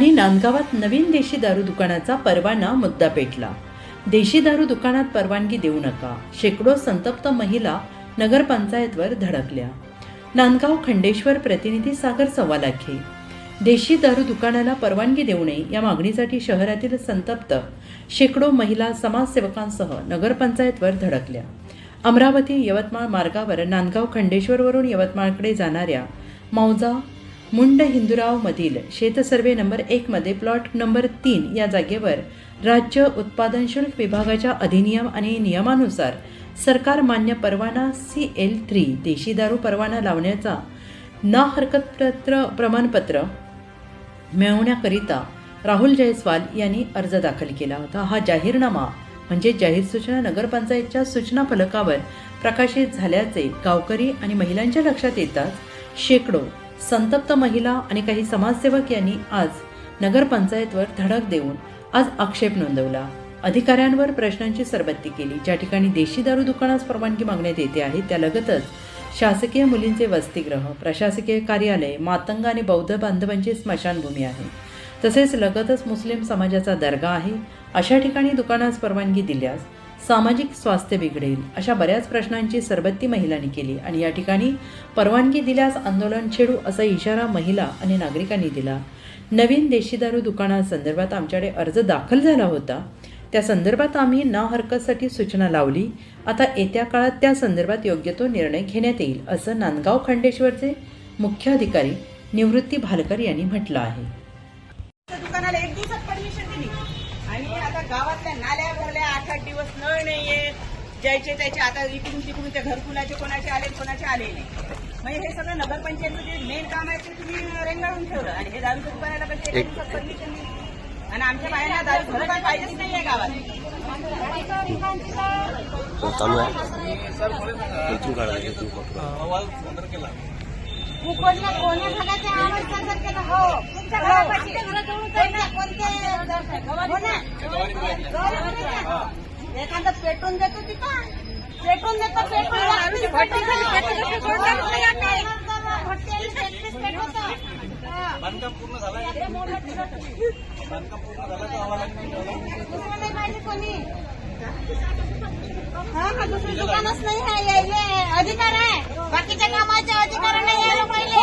आणि नांदगावात नवीन देशी दारू दुकानाचा परवाना मुद्दा पेटला. देशी दारू दुकानात परवानगी देऊ नका शेकडो संतप्त महिला नगरपंचायतवर धडकल्या. नांदगाव खंडेश्वर प्रतिनिधी सागर सवालाखे देशी दारू दुकानाला परवानगी देऊ नये या मागणीसाठी शहरातील संतप्त शेकडो महिला समाजसेवकांसह नगरपंचायतवर धडकल्या. अमरावती यवतमाळ मार्गावर नांदगाव खंडेश्वरवरून यवतमाळकडे जाणाऱ्या मौजा मुंड हिंदुरावमधील शेतसर्वे नंबर एकमध्ये प्लॉट नंबर तीन या जागेवर राज्य उत्पादन शुल्क विभागाच्या अधिनियम आणि नियमानुसार सरकार मान्य परवाना सी एल थ्री देशी दारू परवाना लावण्याचा ना हरकतपत्र प्रमाणपत्र मिळवण्याकरिता राहुल जयस्वाल यांनी अर्ज दाखल केला होता. हा जाहीरनामा म्हणजे जाहीर सूचना नगरपंचायतच्या सूचना फलकावर प्रकाशित झाल्याचे गावकरी आणि महिलांच्या लक्षात येताच शेकडो संतप्त महिला आणि काही समाजसेवक यांनी आज नगरपंचायतवर धडक देऊन आज आक्षेप नोंदवला. अधिकाऱ्यांवर प्रश्नांची सरबत्ती केली. ज्या ठिकाणी देशी दारू दुकानास परवानगी मागण्यात येते आहे त्या लगतच शासकीय मुलींचे वसतिगृह प्रशासकीय कार्यालय मातंग आणि बौद्ध बांधवांची स्मशानभूमी आहे. तसेच लगतच मुस्लिम समाजाचा दर्गा आहे. अशा ठिकाणी दुकानास परवानगी दिल्यास सामाजिक स्वास्थ्य बिघडेल अशा बऱ्याच प्रश्नांची सरबत्ती महिलांनी केली आणि या ठिकाणी परवानगी दिल्यास आंदोलन छेडू असा इशारा महिला आणि नागरिकांनी दिला. नवीन देशी दारू दुकानासंदर्भात आमच्याकडे अर्ज दाखल झाला होता. त्या संदर्भात आम्ही ना हरकतसाठी सूचना लावली. आता येत्या काळात त्या संदर्भात योग्य तो निर्णय घेण्यात येईल असं नांदगाव खंडेश्वरचे मुख्याधिकारी निवृत्ती भालकर यांनी म्हटलं आहे. दुकानाला एक दिवसात परमिशन दिली. आणि आता गावातल्या नाल्या भरल्या आठ दिवस नळ नाहीये. ज्याचे त्याचे आता इकडून तिकडून ते घरकुलाचे कोणाचे आले कोणाचे आले नाही. म्हणजे हे सगळं नगरपंचायतचं जे मेन काम आहे ते तुम्ही रेंगाळून ठेवलं. आणि हे दारूच्या दुकानाला दिवसात परमिशन दिली आणि आमच्या बायांना दारू खरं काय पाहिजेच नाहीये गावात. चालू आहे. कोणत्या कोण्या आवाज केला. हो. तुमच्या घरापाशी. कोणत्या कोणते? हो ना एखादं पेटून देतो तिथं पेटून देतो पेटून बांधकाम पूर्ण झालं बांधकाम पूर्ण झालं पाहिजे कोणी? हा हा दुसरं दुकानच नाही आहे यायले. अधिकार आहे. बाकीच्या कामाचे अधिकार नाही यायला पाहिजे.